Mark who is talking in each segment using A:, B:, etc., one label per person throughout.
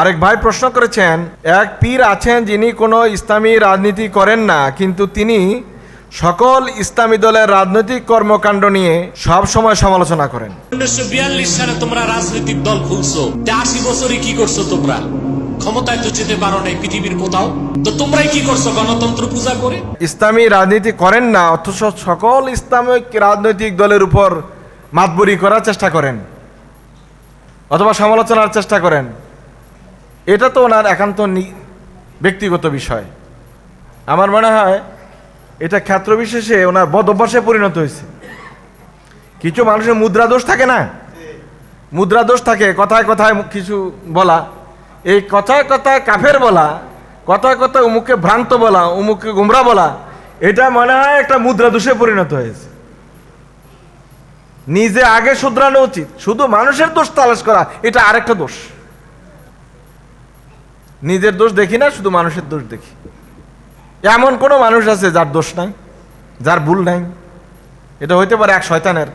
A: আরেক ভাই প্রশ্ন করেছেন এক পীর আছেন যিনি কোনো ইসলামী রাজনীতি করেন না কিন্তু তিনি সকল ইসলামী দলের রাজনৈতিক কর্মকাণ্ড নিয়ে সব সময় সমালোচনা করেন।
B: উনিশশো বিয়াল্লিশ সালে তোমরা রাজনৈতিক দল খুলছো আশি বছরে কি করছ তোমরা? ক্ষমতায় তো যেতে পারো নাই পৃথিবীর কোথাও। তো তোমরাই কি করছ গণতন্ত্র পূজা করে?
A: ইসলামী রাজনীতি করেন না অথচ সকল ইসলামিক রাজনৈতিক দলের উপর মাতবুরি করার চেষ্টা করেন অথবা সমালোচনার চেষ্টা করেন। এটা তো ওনার একান্ত ব্যক্তিগত বিষয়। আমার মনে হয় এটা ক্ষেত্র বিশেষে ওনার বদ অভ্যাসে পরিণত হয়েছে। কিছু মানুষের মুদ্রা দোষ থাকে না? মুদ্রা দোষ থাকে, কথায় কথায় কিছু বলা। এই কথায় কথায় কাফের বলা, কথায় কথায় উমুকে ভ্রান্ত বলা, উমুকে গুমরা বলা, এটা মনে হয় একটা মুদ্রা দোষে পরিণত হয়েছে। নিজে আগে শুধরানো উচিত। শুধু মানুষের দোষ তালাশ করা, এটা আরেকটা দোষ। নিজের দোষ দেখি না, শুধু মানুষের দোষ দেখি। এমন কোনো মানুষ আছে যার দোষ নাই, যার ভুল নাই। এটা হইতে পারে এক শয়তানের,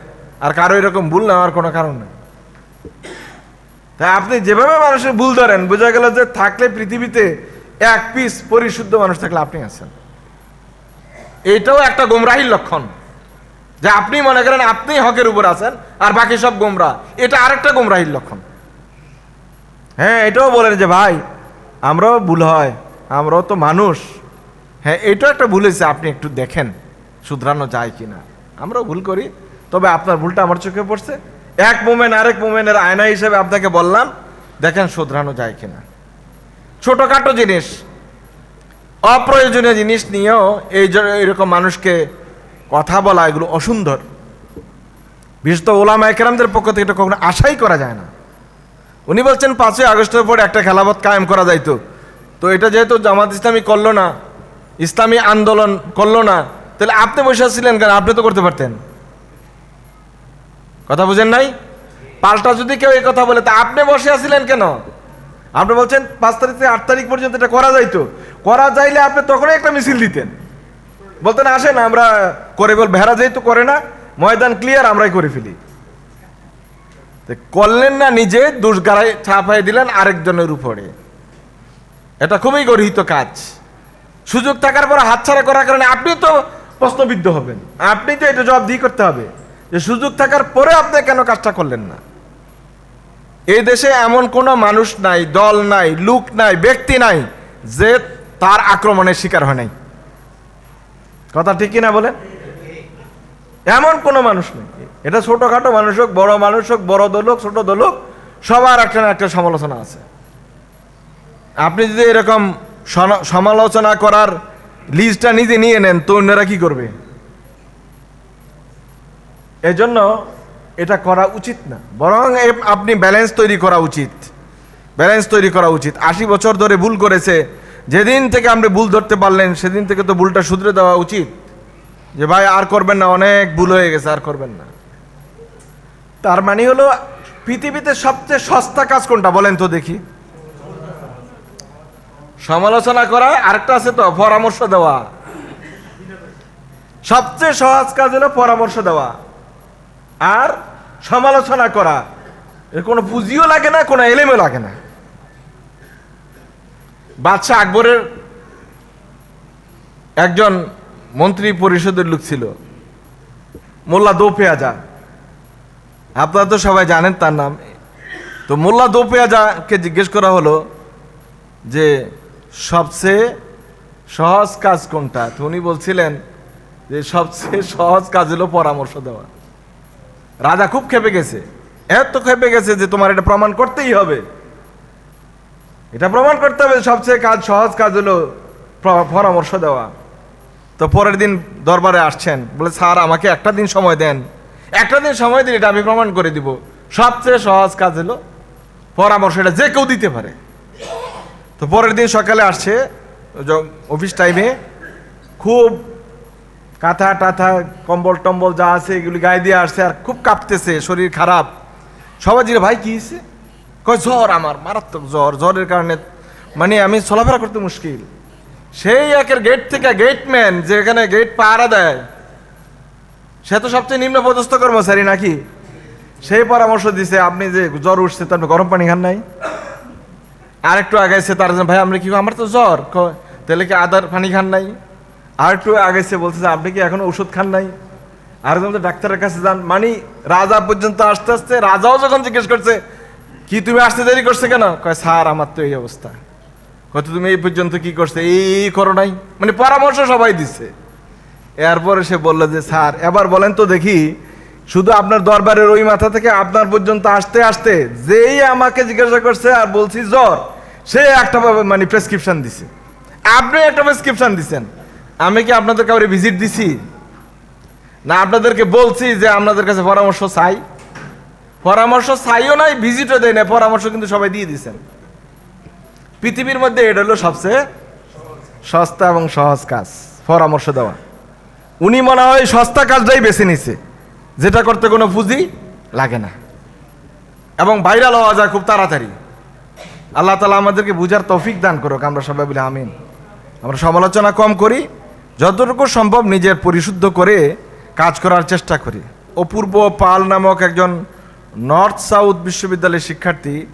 A: আর কারও এরকম ভুল নেওয়ার কোনো কারণ নেই। তাই আপনি যেভাবে মানুষের ভুল ধরেন, বোঝা গেল যে থাকলে পৃথিবীতে এক পিস পরিশুদ্ধ মানুষ থাকলে আপনি আছেন। এইটাও একটা গোমরাহির লক্ষণ, যে আপনি মনে করেন আপনি হকের উপর আছেন, আর বাকি সব গোমরা। এটা আরেকটা গোমরাহির লক্ষণ। হ্যাঁ এটাও বলেন যে, ভাই আমরাও ভুল হয়, আমরাও তো মানুষ। হ্যাঁ এটাও একটা ভুল হয়েছে, আপনি একটু দেখেন, শুধরানো যায় কিনা। আমরাও ভুল করি, তবে আপনার ভুলটা আমার চোখে পড়ছে। এক মোমেন্ট আরেক মোমেন্টের আয়না হিসেবে আপনাকে বললাম, দেখেন শুধরানো যায় কিনা। ছোটোখাটো জিনিস, অপ্রয়োজনীয় জিনিস নিয়েও এই এরকম মানুষকে কথা বলা এগুলো অসুন্দর। বিশেষত ওলামা একরামদের পক্ষ থেকে এটা কখনো আশাই করা যায় না। উনি বলছেন পাঁচই আগস্টের পর একটা খেলাফত কায়েম করা যাইতো। তো এটা যেহেতু জামাত ইসলামী করল না, ইসলামী আন্দোলন করল না, তাহলে আপনি বসে আছিলেন কেন? আপনি তো করতে পারতেন। কথা বুঝেন নাই? পাল্টা যদি কেউ এই কথা বলে, তা আপনি বসে আছিলেন কেন? আপনি বলছেন পাঁচ তারিখ থেকে আট তারিখ পর্যন্ত এটা করা যাইতো। করা যাইলে আপনি তখনই একটা মিছিল দিতেন। বলতেন, আসেন, আমরা করে বল ভেড়া যেহেতু করে না, ময়দান ক্লিয়ার আমরাই করে ফেলি। করলেন না নিজে, দুষ ছাপাই দিলেন আরেকজনের উপরে। এটা খুবই গর্হিত কাজ। সুযোগ থাকার পর হাতছাড়া করার কারণে আপনি তো প্রশ্নবিদ্ধ হবেন। আপনি তো এটা জবাব দিয়ে করতে হবে যে সুযোগ থাকার পরে আপনি কেন কাজটা করলেন না? এই দেশে এমন কোনো মানুষ নাই, দল নাই, লোক নাই, ব্যক্তি নাই যে তার আক্রমণের শিকার হয় নাই। কথা ঠিক কিনা বলেন? এমন কোনো মানুষ নেই। এটা ছোটখাটো মানুষ হোক, বড় মানুষ হোক, বড় দল হোক, ছোট দল হোক, সবার একটা না একটা সমালোচনা আছে। আপনি যদি এরকম সমালোচনা করার লিস্টটা নিজে নিয়ে নেন, তো অন্যরা কি করবে? এজন্য এটা করা উচিত না। বরং আপনি ব্যালেন্স তৈরি করা উচিত। ব্যালেন্স তৈরি করা উচিত। আশি বছর ধরে ভুল করেছে। যেদিন থেকে আপনি ভুল ধরতে পারলেন, সেদিন থেকে তো ভুলটা শুধরে দেওয়া উচিত। যে ভাই, আর করবেন না, অনেক ভুল হয়ে গেছে, আর করবেন না। তার মানে হলো পৃথিবীতে সবচেয়ে সস্তা কাজ কোনটা বলেন তো দেখি। সমালোচনা করা, আরেকটা আছে তো, পরামর্শ দেওয়া। সবচেয়ে সহজ কাজ হলো পরামর্শ দেওয়া আর সমালোচনা করা। এর কোনো পুঁজিও লাগে না, কোনো এলেমও লাগে না। বাদশাহ আকবরের একজন মন্ত্রী পরিষদের লোক ছিল, মোল্লা দোপেয়াজা আপনারা তো সবাই জানেন তার নাম। তো মোল্লা দোপেয়াজাকে জিজ্ঞেস করা হলো যে, সবচেয়ে সহজ কাজ কোনটা? তো উনি বলছিলেন যে, সবচেয়ে সহজ কাজ হলো পরামর্শ দেওয়া। রাজা খুব খেপে গেছে। এত খেপে গেছে যে তোমার এটা প্রমাণ করতেই হবে। এটা প্রমাণ করতে হবে সবচেয়ে কাজ, সহজ কাজ হলো পরামর্শ দেওয়া। তো পরের দিন দরবারে আসছেন। বলে, স্যার, আমাকে একটা দিন সময় দেন। একটা দিন সময় দিন, এটা আমি প্রমাণ করে দিব। সবচেয়ে সহজ কাজ হলো পরামর্শ, এটা যে কেউ দিতে পারে। তো পরের দিন সকালে আসছে অফিস টাইমে খুব কাঁথা টাথা, কম্বল টম্বল যা আছে এগুলি গায়ে দিয়ে আসছে আর খুব কাঁপতেছে, শরীর খারাপ। সবাই জিরে ভাই, কি হয়েছে? কয়, জ্বর আমার, মারাত্মক জ্বর, জ্বরের কারণে মানে আমি চলাফেরা করতে মুশকিল। সেই একের গেট থেকে গেটম্যান যেখানে গেট পাহারা দেয় সে তো সবচেয়ে নিম্ন পদস্থ কর্মচারী নাকি? সেই পরামর্শ দিছে, আপনি যে জ্বর উঠছে, তো আপনি গরম পানি খান নাই? আর একটু আগাইছে তার ভাই, আমরা কি, আমার তো জ্বর তাহলে কি আদার পানি খান নাই? আর একটু আগাইছে, বলছে যে, আপনি কি এখনও ওষুধ খান নাই? আর তো ডাক্তারের কাছে যান। মানে রাজা পর্যন্ত আসতে আসতে, রাজাও যখন জিজ্ঞেস করছে, কি, তুমি আসতে দেরি করছে কেন? কয়, স্যার, আমার তো এই অবস্থা। কত তুমি এই পর্যন্ত কি করছে? এই করো নাই। মানে পরামর্শ সবাই দিচ্ছে এরপরে সে বলল যে, স্যার, এবার বলেন তো দেখি, শুধু আপনার দরবারের ওই মাথা থেকে আপনার পর্যন্ত আসতে আসতে যেই আমাকে জিজ্ঞাসা করছে আর বলছি, জ্বর সে একটা মানে প্রেসক্রিপশন দিছে। আপনি একটা প্রেসক্রিপশন দিছেন। আমি কি আপনাদের কাউরে ভিজিট দিছি? না, আপনাদেরকে বলছি যে, আপনাদের কাছে পরামর্শ চাই। পরামর্শ চাইও নাই ভিজিটও দেয় না পরামর্শ কিন্তু সবাই দিয়ে দিছেন। পৃথিবীর মধ্যে এটা হলো সবচেয়ে সস্তা এবং সহজ কাজ, পরামর্শ দেওয়া। উনি মনে হয় সস্তা কাজটাই বেছে নিছে। যেটা করতে কোনো পুঁজি লাগে না। এবং ভাইরাল হওয়া যায় খুব তাড়াতাড়ি। আল্লাহ তালা আমাদেরকে বুঝার তৌফিক দান করুক, আমরা সবাই বলি আমিন। আমরা সমালোচনা কম করি, যতটুকু সম্ভব নিজের পরিশুদ্ধ করে কাজ করার চেষ্টা করি। অপূর্ব পাল নামক একজন নর্থ সাউথ বিশ্ববিদ্যালয়ের শিক্ষার্থী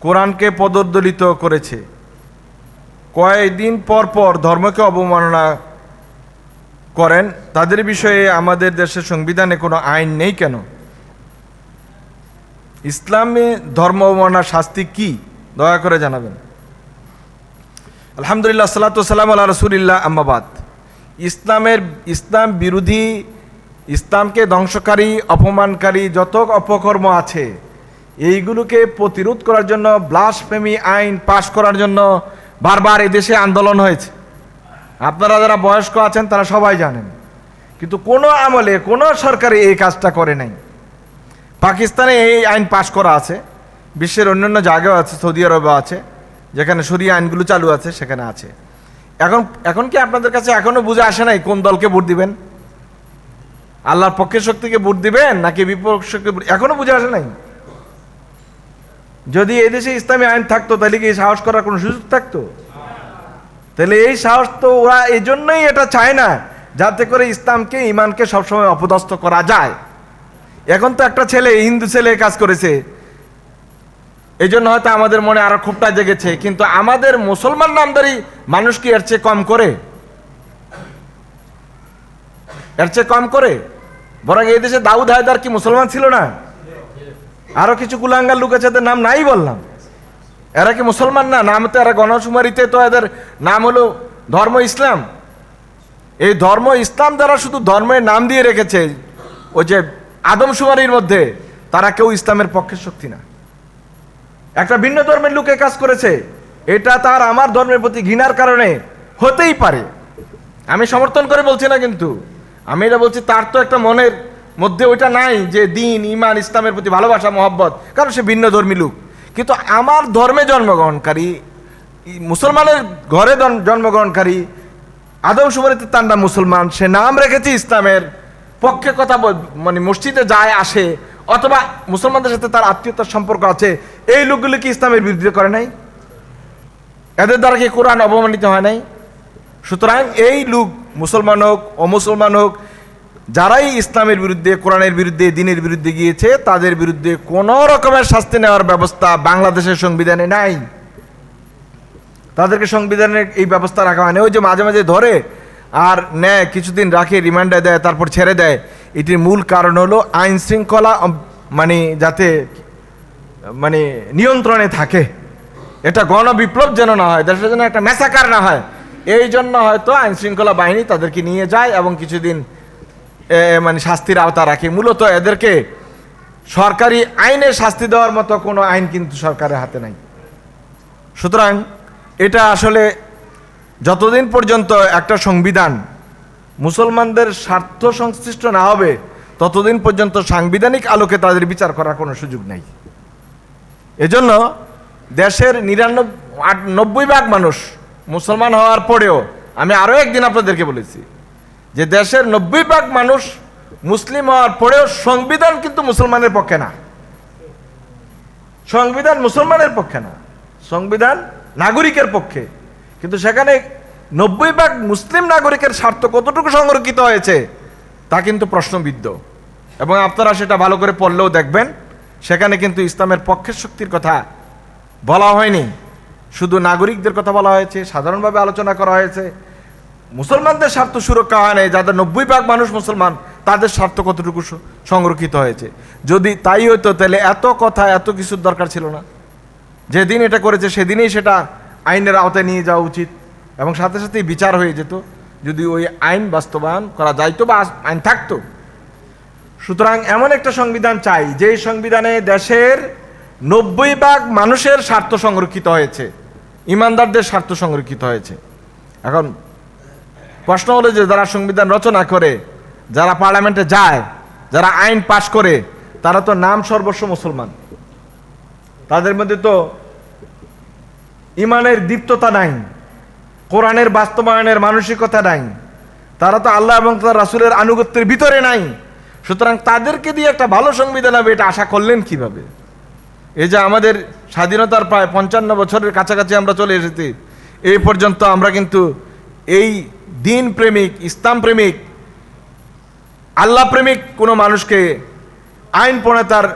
A: কোরআনকে পদদলিত করেছে। কয়েকদিন পর পর ধর্মকে অবমাননা করেন, তাদের বিষয়ে আমাদের দেশের সংবিধানে কোনো আইন নেই কেন? ইসলামে ধর্ম অবমাননার শাস্তি কি? দয়া করে জানাবেন। আলহামদুলিল্লাহ সাল্লাতু সাল্লাম আল্লাহ রসুলিল্লাহ আম্মাবাদ ইসলামের, ইসলাম বিরোধী, ইসলামকে ধ্বংসকারী, অপমানকারী যত অপকর্ম আছে, এইগুলোকে প্রতিরোধ করার জন্য ব্লাসফেমি আইন পাশ করার জন্য বারবার এদেশে আন্দোলন হয়েছে। আপনারা যারা বয়স্ক আছেন, তারা সবাই জানেন। কিন্তু কোনো আমলে, কোনো সরকারি এই কাজটা করে নাই। পাকিস্তানে এই আইন পাশ করা আছে। বিশ্বের অন্যান্য জায়গাও আছে, সৌদি আরবে আছে, যেখানে সরিয়ে আইনগুলো চালু আছে, সেখানে আছে। এখন এখন কি আপনাদের কাছে এখনও বুঝে আসে নাই কোন দলকে ভোট দিবেন? আল্লাহর পক্ষের শক্তিকে ভোট দিবেন, নাকি বিপক্ষকে ভোট- এখনও বুঝে আসে নাই? যদি এদেশে ইসলামী আইন থাকতো, তাহলে কি সাহস করার কোনো সুযোগ থাকতো? তাহলে এই সাহস তো ওরা এই জন্যই এটা চায় না, যাতে করে ইসলামকে ইমানকে সবসময় অপদস্থ করা যায়। এখন তো একটা ছেলে, হিন্দু ছেলে কাজ করেছে। এই জন্য হয়তো আমাদের মনে আরও ক্ষোভটা জেগেছে, কিন্তু আমাদের মুসলমান নামদারি মানুষ কি এর চেয়ে কম করে? এর চেয়ে কম করে? বরং এই দেশে দাউদ হায়দার কি মুসলমান ছিল না? আরও কিছু কুলাঙ্গার লোক আছে নাম নাই বললাম। এরা কি মুসলমান না? নাম তো এরা গণশুমারিতে তো এদের নাম হলো ধর্ম ইসলাম। এই ধর্ম ইসলাম যারা শুধু ধর্মের নাম দিয়ে রেখেছে ওই যে আদমশুমারির মধ্যে, তারা কেউ ইসলামের পক্ষের শক্তি না। একটা ভিন্ন ধর্মের লোকে কাজ করেছে, এটা তার আমার ধর্মের প্রতি ঘৃণার কারণে হতেই পারে। আমি সমর্থন করে বলছি না কিন্তু, আমি এটা বলছি তার তো একটা মনের মধ্যে ওইটা নাই যে দিন ইমান ইসলামের প্রতি ভালোবাসা, মহব্বত, কারণ সে ভিন্ন ধর্মী লোক। কিন্তু আমার ধর্মে জন্মগ্রহণকারী, মুসলমানের ঘরে জন্মগ্রহণকারী, আদম সুমারিতে তার নাম মুসলমান, সে নাম রেখেছে ইসলামের পক্ষে কথা মানে মসজিদে যায়, আসে, অথবা মুসলমানদের সাথে তার আত্মীয়তার সম্পর্ক আছে, এই লোকগুলি কি ইসলামের বিরুদ্ধে করে নাই? এদের দ্বারা কি কোরআন অবমানিত হয় নাই? সুতরাং এই লোক মুসলমান হোক, অমুসলমান হোক যারাই ইসলামের বিরুদ্ধে, কোরআনের বিরুদ্ধে, দিনের বিরুদ্ধে গিয়েছে, তাদের বিরুদ্ধে কোনো রকমের শাস্তি নেওয়ার ব্যবস্থা বাংলাদেশের সংবিধানে নাই। তাদেরকে সংবিধানের এই ব্যবস্থা রাখা হয়নি। ওই যে মাঝে মাঝে ধরে আর নেয়, কিছুদিন রাখে, রিমান্ডে দেয়, তারপর ছেড়ে দেয়। এটির মূল কারণ হলো আইন শৃঙ্খলা মানে যাতে মানে নিয়ন্ত্রণে থাকে। এটা গণবিপ্লব যেন না হয়, দেশের জন্য একটা মেসাকার না হয়। এই জন্য হয়তো আইন শৃঙ্খলা বাহিনী তাদেরকে নিয়ে যায় এবং কিছুদিন মানে শাস্তির আওতা রাখে। মূলত এদেরকে সরকারি আইনে শাস্তি দেওয়ার মতো কোনো আইন কিন্তু সরকারের হাতে নাই। সুতরাং এটা আসলে যতদিন পর্যন্ত একটা সংবিধান মুসলমানদের স্বার্থ সংশ্লিষ্ট না হবে, ততদিন পর্যন্ত সাংবিধানিক আলোকে তাদের বিচার করার কোনো সুযোগ নেই। এজন্য দেশের নিরানব্বই আট নব্বই ভাগ মানুষ মুসলমান হওয়ার পরেও, আমি আরও একদিন আপনাদেরকে বলেছি যে দেশের নব্বই ভাগ মানুষ মুসলিম হওয়ার পরেও সংবিধান কিন্তু মুসলমানের পক্ষে না। সংবিধান মুসলমানের পক্ষে না, সংবিধান নাগরিকের পক্ষে। কিন্তু সেখানে নব্বই ভাগ মুসলিম নাগরিকের স্বার্থ কতটুকু সংরক্ষিত হয়েছে, তা কিন্তু প্রশ্নবিদ্ধ। এবং আপনারা সেটা ভালো করে পড়লেও দেখবেন, সেখানে কিন্তু ইসলামের পক্ষের শক্তির কথা বলা হয়নি। শুধু নাগরিকদের কথা বলা হয়েছে, সাধারণভাবে আলোচনা করা হয়েছে মুসলমানদের স্বার্থ সুরক্ষা হয় নাই, যাদের নব্বই ভাগ মানুষ মুসলমান, তাদের স্বার্থ কতটুকু সংরক্ষিত হয়েছে? যদি তাই হতো তাহলে এত কথা, এত কিছুর দরকার ছিল না। যেদিন এটা করেছে, সেদিনই সেটা আইনের আওতায় নিয়ে যাওয়া উচিত। এবং সাথে সাথেই বিচার হয়ে যেত। যদি ওই আইন বাস্তবায়ন করা যাইতো বা আইন থাকতো। সুতরাং এমন একটা সংবিধান চাই যে সংবিধানে দেশের নব্বই ভাগ মানুষের স্বার্থ সংরক্ষিত হয়েছে। ইমানদারদের স্বার্থ সংরক্ষিত হয়েছে। এখন প্রশ্ন হলো যে যারা সংবিধান রচনা করে, যারা পার্লামেন্টে যায়, যারা আইন পাশ করে, তারা তো নাম সর্বস্ব মুসলমান। তাদের মধ্যে তো ইমানের দীপ্ততা নাই, কোরআনের বাস্তবায়নের মানসিকতা নাই, তারা তো আল্লাহ এবং তার রাসুলের আনুগত্যের ভিতরে নাই। সুতরাং তাদেরকে দিয়ে একটা ভালো সংবিধান হবে, এটা আশা করলেন কীভাবে? এই যে আমাদের স্বাধীনতার প্রায় পঞ্চান্ন বছরের কাছাকাছি আমরা চলে এসেছি, এই পর্যন্ত আমরা কিন্তু এই দিন প্রেমিক, ইসলাম প্রেমিক, আল্লাহ প্রেমিক কোনো মানুষকে আইন প্রণেতার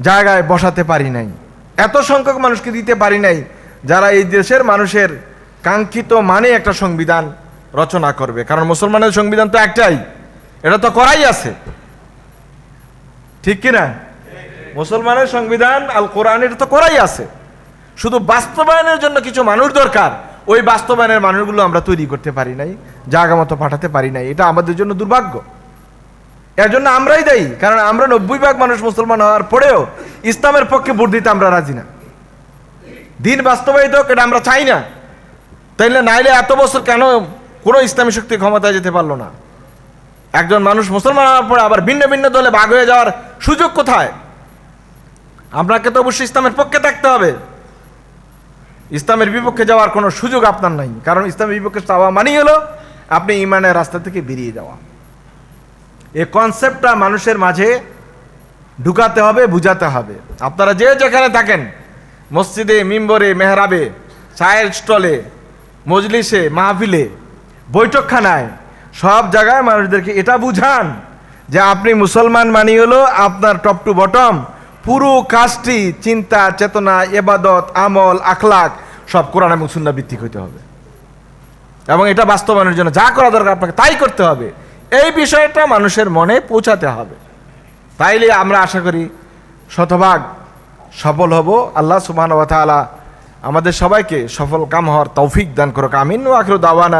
A: জায়গায় বসাতে পারি নাই। এত সংখ্যক মানুষকে দিতে পারি নাই যারা এই দেশের মানুষের কাঙ্ক্ষিত মানে একটা সংবিধান রচনা করবে। কারণ মুসলমানের সংবিধান তো একটাই, এটা তো করাই আছে। ঠিক কিনা? মুসলমানের সংবিধান আল কোরআন এটা তো করাই আছে। শুধু বাস্তবায়নের জন্য কিছু মানুষ দরকার। ওই বাস্তবায়নের মানুষগুলো আমরা তৈরি করতে পারি নাই জায়গা মতো পাঠাতে পারি নাই। এটা আমাদের জন্য দুর্ভাগ্য। এর জন্য আমরাই দায়ী, কারণ আমরা নব্বই ভাগ মানুষ মুসলমান হওয়ার পরেও ইসলামের পক্ষে ভোট দিতে আমরা রাজি না। দিন বাস্তবায়িত হোক, এটা আমরা চাই না। তাইলে নাইলে এত বছর কেন কোনো ইসলামী শক্তি ক্ষমতায় যেতে পারল না? একজন মানুষ মুসলমান হওয়ার পরে আবার ভিন্ন ভিন্ন দলে ভাগ হয়ে যাওয়ার সুযোগ কোথায়? আপনাকে তো অবশ্যই ইসলামের পক্ষে থাকতে হবে। ইসলামের বিপক্ষে যাওয়ার কোনো সুযোগ আপনার নাই। কারণ ইসলামের বিপক্ষে যাওয়া মানেই হলো আপনি ইমানের রাস্তা থেকে বেরিয়ে যাওয়া। এই কনসেপ্টটা মানুষের মাঝে ঢুকাতে হবে, বুঝাতে হবে। আপনারা যে যেখানে থাকেন, মসজিদে, মিম্বরে, মেহরাবে, চায়ের স্টলে, মজলিসে, মাহফিলে, বৈঠকখানায়, সব জায়গায় মানুষদেরকে এটা বুঝান যে আপনি মুসলমান মানি হলো আপনার টপ টু বটম পুরো কাজটি চিন্তা, চেতনা, এবাদত, আমল, আখলাক সব কোরআন এবং সুন্না ভিত্তিক হইতে হবে। এবং এটা বাস্তবায়নের জন্য যা করা দরকার আপনাকে তাই করতে হবে। এই বিষয়টা মানুষের মনে পৌঁছাতে হবে। তাইলে আমরা আশা করি শতভাগ সফল হব। আল্লাহ সুবাহ আমাদের সবাইকে সফল কাম হওয়ার তৌফিক দান করুক। কামিন আখিরু দাওয়ানা।